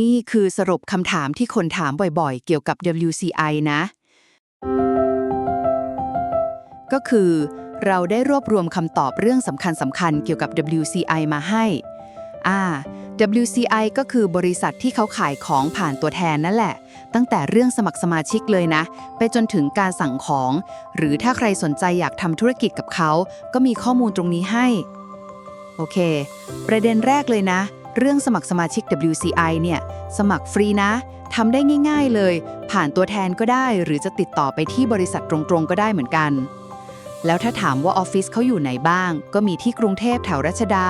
นี่คือสรุปคำถามที่คนถามบ่อยๆ เกี่ยวกับ WCI นะ ก็คือ เราได้รวบรวมคำตอบเรื่องสำคัญสำคัญๆเกี่ยวกับ WCI มาให้ อ่า WCI ก็คือบริษัทที่เขาขายของผ่านตัวแทนนั่นแหละ ตั้งแต่เรื่องสมัครสมาชิกเลยนะ ไปจนถึงการสั่งของ หรือถ้าใครสนใจอยากทำธุรกิจกับเขา ก็มีข้อมูลตรงนี้ให้ โอเค ประเด็นแรกเลยนะ เรื่องสมัครสมาชิก WCI เนี่ย สมัครฟรีนะทำได้ง่าย ๆเลย ผ่านตัวแทนก็ได้ หรือจะติดต่อไปที่บริษัทตรงๆ ก็ได้เหมือนกัน แล้วถ้าถามว่าออฟฟิศเขาอยู่ไหนบ้าง ก็มีที่กรุงเทพแถวรัชดา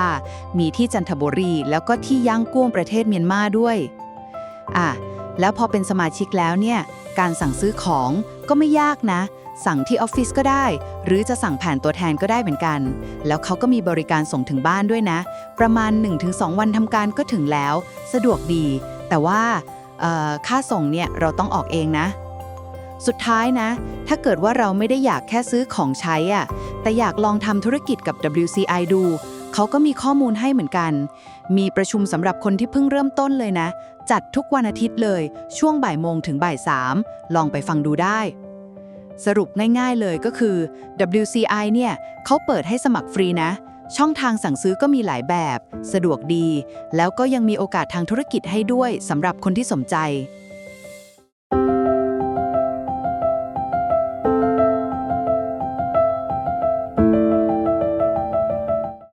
มีที่จันทบุรี แล้วก็ที่ย่างกุ้งประเทศเมียนมาด้วยอะแล้วพอเป็นสมาชิกแล้วเนี่ย การสั่งซื้อของก็ไม่ยากนะ สั่งที่ออฟฟิศก็ได้ หรือจะสั่งผ่านตัวแทนก็ได้เหมือนกัน แล้วเขาก็มีบริการส่งถึงบ้านด้วยนะ ประมาณ 1-2 วันทำการก็ถึงแล้ว สะดวกดี แต่ว่าค่าส่งเนี่ยเราต้องออกเองนะ สุดท้ายนะ ถ้าเกิดว่าเราไม่ได้อยากแค่ซื้อของใช้อะแต่อยากลองทำธุรกิจกับ WCI ดู เขาก็มีข้อมูลให้เหมือนกัน มีประชุมสำหรับคนที่เพิ่งเริ่มต้นเลยนะ จัดทุกวันอาทิตย์เลย ช่วงบ่ายโมงถึงบ่ายสามลองไปฟังดูได้ สรุปง่ายๆเลยก็คือ WCI เนี่ยเขาเปิดให้สมัครฟรีนะ ช่องทางสั่งซื้อก็มีหลายแบบ สะดวกดี แล้วก็ยังมีโอกาสทางธุรกิจให้ด้วยสำหรับคนที่สนใจ